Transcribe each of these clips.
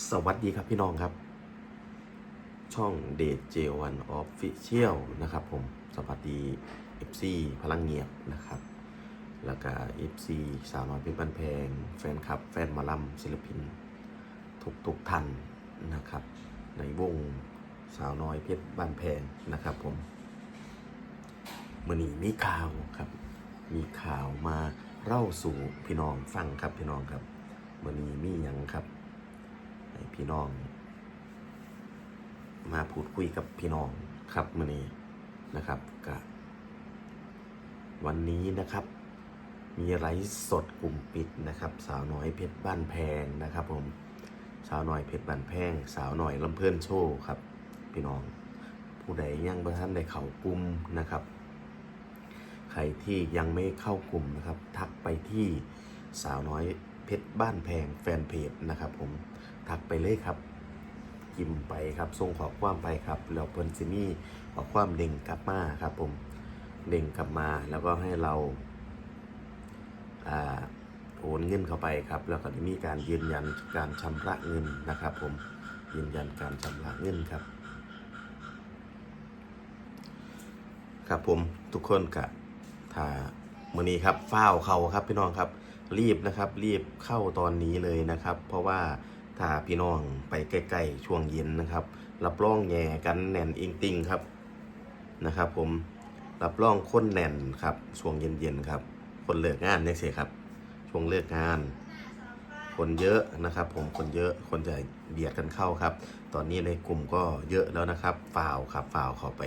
สวัสดีครับพี่น้องครับ ช่องเดจเจวันออฟฟิเชียลนะครับผมสวัสดี FC พลังเงียบนะครับ แล้วก็ FC สาวน้อยเพี่บันแพง แฟนคลับ แฟนมาลัมศิลปิน ทุกทุกท่านนะครับ ในวงสาวน้อยเพชรบ้านแพงนะครับผมมื่อนี้มีข่าวครับ มีข่าวมาเล่าสู่พี่น้องฟังครับพี่น้องครับมื่อนี้มีหยังครับ พี่น้อง มาพูดคุยกับพี่น้องครับมื่อนี้นะครับกับวันนี้นะครับ มีไลฟ์สดกลุ่มปิดนะครับ สาวน้อยเพชรบ้านแพงนะครับ ผม สาวน้อยเพชรบ้านแพง สาวน้อยลำเพื่อนโชว์ครับ พี่น้อง ผู้ใดยังบ่ท่านได้เข้ากลุ่มนะครับใครที่ยังไม่เข้ากลุ่มนะครับ ทักไปที่สาวน้อยเพชรบ้านแพงแฟนเพจนะครับผม ทักไปเลยครับกิมไปครับส่งขอความไปครับแล้วเพิ่นซิมี่ขอความเด้งกลับมาครับผมเด้งกลับมาแล้วก็ให้เราอ่าโอนเงินเข้าไปครับ แล้วก็จะมีการยืนยันการชำระเงินนะครับ ผมยืนยันการชำระเงินครับ ครับผมทุกคนกะถ้ามื่อนี้ครับเฝ้าเขาครับพี่น้องครับ รีบนะครับ รีบเข้าตอนนี้เลยนะครับ เพราะว่า ถ้าพี่น้องไปใกล้ๆช่วงเย็นนะครับ รับรองแย่กันแน่นอิงติงครับนะครับ ผมรับรองคนแน่นครับช่วงเย็นๆครับ คนเลิกงานเนี่ยสิครับ ช่วงเลิกงาน คนเยอะนะครับ ผมคนเยอะคนจะเบียดกันเข้าครับ ตอนนี้ในกลุ่มก็เยอะแล้วนะครับฝ่าวครับฝ่าวเขาไป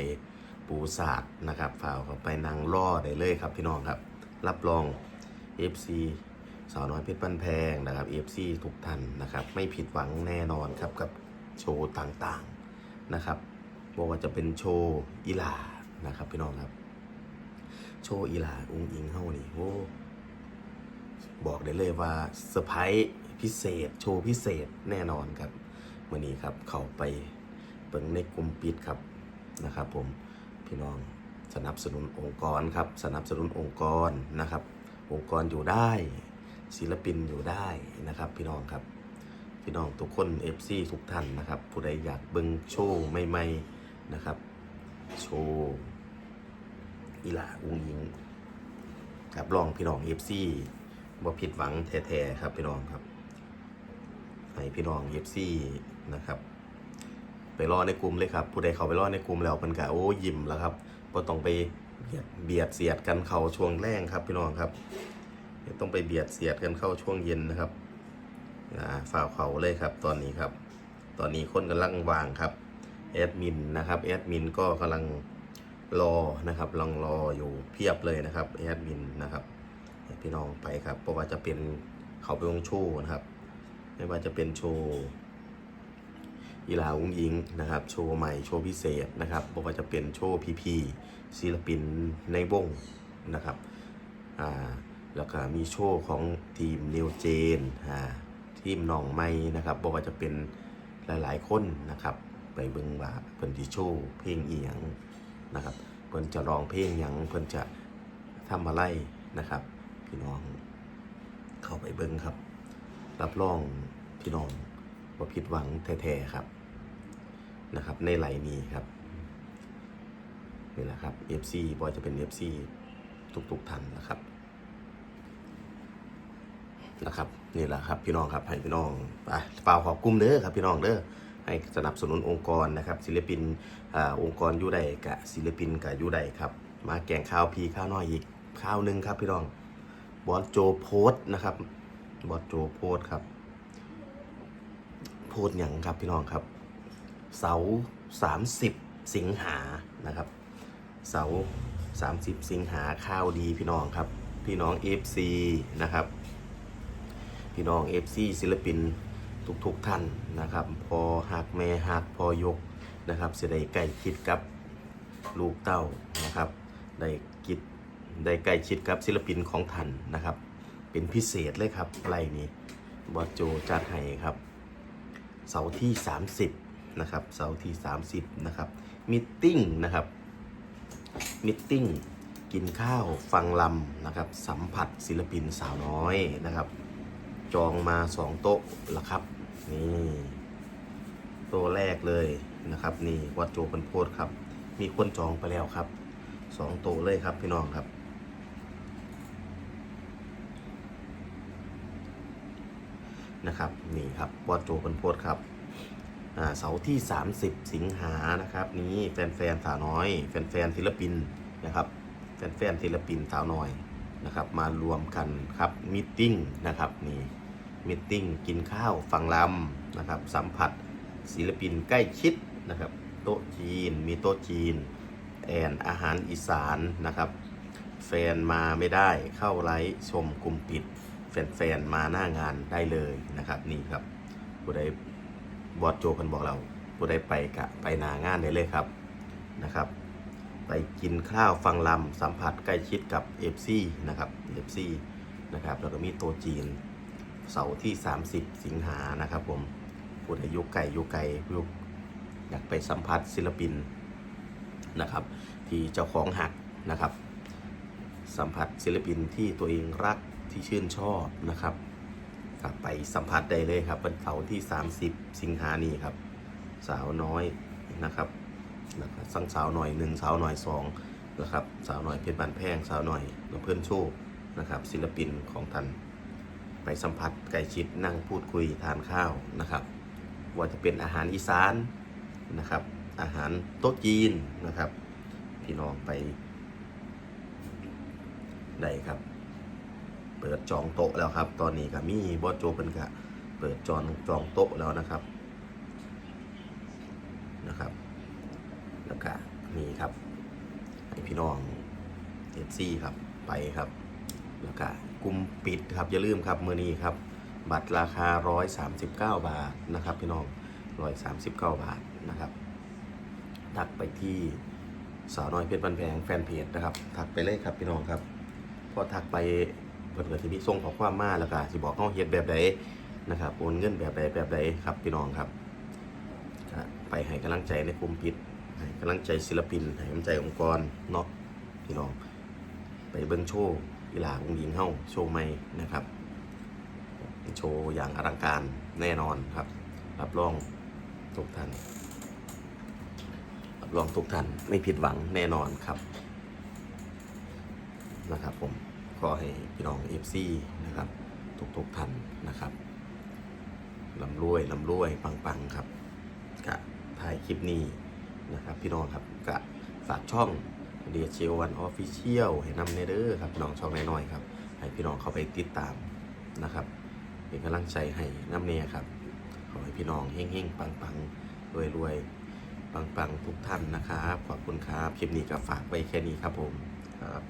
ปูศาสตร์นะครับฝ่าวเขาไปนางล่อได้เลยครับพี่น้องครับ รับรอง FC สาวน้อยเพชรบ้านแพงนะครับ FC ทุกท่านนะครับ ไม่ผิดหวังแน่นอนครับกับโชว์ต่างๆนะครับบอกว่าจะเป็นโชว์อีลานะครับพี่น้องครับ โชว์อีลาอุ้งอิงเฮานี่โอ้บอกได้เลยว่าเซอร์ไพรส์พิเศษ โชว์พิเศษแน่นอนครับวันนี้ครับเขาไปเปิงในกลุ่มปิดครับนะครับผมพี่น้องสนับสนุนองค์กรครับ สนับสนุนองค์กรนะครับ องค์กรอยู่ได้ ศิลปินอยู่ได้นะครับ พี่น้องครับ พี่น้องทุกคน FC ทุกท่านนะครับ ผู้ใดอยากเบิ่งโชว์ใหม่ๆนะครับ โชว์อีหลาอุ้งยิงครับลองพี่น้อง FC บ่ผิดหวังแท้ๆครับ พี่น้องครับให้พี่น้อง FC นะครับไปรอในกลุ่มเลยครับผู้ใดเขาไปรอในกลุ่มแล้วเพิ่นก็โอ้ยิ้มแล้วครับบ่ต้องไปเบียดเสียดกันเขาช่วงแรงครับพี่น้องครับ ต้องไปเบียดเสียดกันเข้าช่วงเย็นนะครับอาฝ่าเขาเลยครับตอนนี้ครับ ตอนนี้คนกำลังวางครับแอดมินนะครับแอดมินก็กำลังรอนะครับลังรออยู่เพียบเลยนะครับแอดมินนะครับพี่น้องไปครับเพราะว่าจะเป็นเขาไปวงโชว์นะครับ ไม่ว่าจะเป็นโชว์อีลาอุ้งอิงนะครับ โชว์ใหม่โชว์พิเศษนะครับไม่ว่าจะเป็นโชว์พีพีศิลปินในวงนะครับอ่า แล้วก็มีโชว์ของทีมเนวเจนอ่าทีมหนองไม้นะครับบอกว่าจะเป็นหลายๆคนนะครับ ไปเบิ่งว่าเพิ่นที่โชว์เพลงอีหยังนะครับเพิ่นจะร้องเพลงหยังเพิ่นจะทำอะไรนะครับ พี่น้องเข้าไปเบิ้งครับ รับรองพี่น้องว่าผิดหวังแท้ๆครับนะครับ ในไหลนี้ครับนี่แหละครับ FC บอยจะเป็น FC ทุกๆท่านนะครับ นะครับนี่แหละครับพี่น้องครับให้พี่น้องไปฝ่ากขอบกลุ่มเด้อครับพี่น้องเด้อให้สนับสนุนองค์กรนะครับ ศิลปินอ่าองค์กรอยูไดกับศิลปินกับยูไดครับ มาแกงข้าวพีข้าวน้อยอีกข้าวหนึ่งครับพี่น้องบอสโจโพสนะครับบอสโจโพสครับ โพสอย่างครับพี่น้องครับ เสาสามสิบสิงหานะครับ เสาสามสิบสิงหาข้าวดีพี่น้องครับ พี่น้อง FC นะครับ พี่น้อง FC ศิลปินทุกๆทท่านนะครับ พอหักแม่หักพอยกนะครับเสียดายใกล้คิดกับลูกเต้านะครับ ได้กิจได้ใกล้ชิดกับศิลปินของท่านนะครับ เป็นพิเศษเลยครับไรนี้บอโจจัดให้ครับเสาร์ที่ 30นะครับเสาร์ที่ 30นะครับมิทติ้งนะครับมิทติ้งกินข้าวฟังลำนะครับ สัมผัสศิลปินสาวน้อยนะครับ จองมา2โต๊ะล้วครับ นี่ตัวแรกเลยนะครับ นี่วัดโจเป็นโพดครับ มีคนจองไปแล้วครับสองตัวเลยครับพี่น้องครับนะครับนี่ครับวัดโจเป็นโพดครับอ่าเสาร์ที่ 30 สิงหานะครับ นี้แฟนๆสาวน้อย แฟนๆศิลปินนะครับ แฟนๆศิลปินสาวน้อยนะครับ มารวมกันครับมิทติ้งนะครับนี่ มิทติ้งกินข้าวฟังลำนะครับ สัมผัสศิลปินใกล้ชิดนะครับ โต๊ะจีน มีโต๊ะจีน แอนอาหารอีสานนะครับ แฟนมาไม่ได้เข้าไลฟ์ชมกลุ่มปิด แฟนๆ มาหน้างานได้เลยนะครับ นี่ครับผู้ใดบอดโจกันบอกเราผู้ใดไปกะไปหนางานได้เลยครับนะครับไปกินข้าวฟังลำสัมผัสใกล้ชิดกับเอฟซีนะครับเอฟซีนะครับแล้วก็มีโตจีน เสาร์ที่ 30 สิงหานะครับ ผมผู้ใดอยุไก่ยุไก่ยุกอยากไปสัมผัสศิลปินนะครับ ที่เจ้าของหักนะครับ สัมผัสศิลปินที่ตัวเองรักที่ชื่นชอบนะครับกลับไปสัมผัสได้เลยครับวันเสาร์ที่ 30 สิงหานี้ครับ สาวน้อยนะครับแล้วก็สังสาวหน่อยหนึ่งสาวหน่อยสองนะครับ สาวหน่อยเพชรบันแพงสาวหน่อยเพื่อนโชคนะครับ ศิลปินของท่าน ไปสัมผัสใกล้ชิดนั่งพูดคุยทานข้าวนะครับ ว่าจะเป็นอาหารอีสานนะครับ อาหารโต๊ะจีนนะครับ พี่น้องไปได้ครับ เปิดจองโต๊ะแล้วครับ ตอนนี้ก็มีบอสโจเป็นกะเปิดจองจองโต๊ะแล้วนะครับนะครับ แล้วก็มีครับให้พี่น้องเอฟซีครับไปครับ แล้วก็ กลุ่มปิดครับอย่าลืมครับมือนี้ครับ บัตรราคา 139 บาทนะครับพี่น้อง 139 บาทนะครับ ทักไปที่สาวน้อยเพชรบันแพงแฟนเพจนะครับ ทักไปเลยครับพี่น้องครับพอทักไปเพิ่นก็สิมีส่งขอความมาแล้วก็สิบอกเฮาเฮ็ดแบบใดนะครับโอนเงินแบบใดแบบใดครับพี่น้องครับ ไปให้กำลังใจในกลุ่มปิดให้กำลังใจศิลปินให้กำลังใจองค์กรเนาะพี่น้องไปเบิ่งโชว์ กีฬาองหญิงเฮาโชว์ใหม่นะครับ โชว์อย่างอลังการแน่นอนครับ รับรองทุกท่านรับรองทุกท่านไม่ผิดหวังแน่นอนครับนะครับผมขอให้พี่น้องเอฟซีนะครับทุกๆท่านนะครับลำรวยลำรวยปังๆครับกะถ่ายคลิปนี้นะครับ พี่น้องครับกะฝากช่อง เดียเชวันออฟฟิเชียลให้นำเนเดอร์ครับน้องช่องน้อยๆครับ ให้พี่น้องเข้าไปติดตามนะครับเป็นกำลังใจให้น้ำเนียครับ ขอให้พี่น้องเฮงๆ ปังๆ รวยๆ ปังๆ ทุกท่านนะครับ ขอบคุณครับ คลิปนี้ก็ฝากไว้แค่นี้ครับผมครับ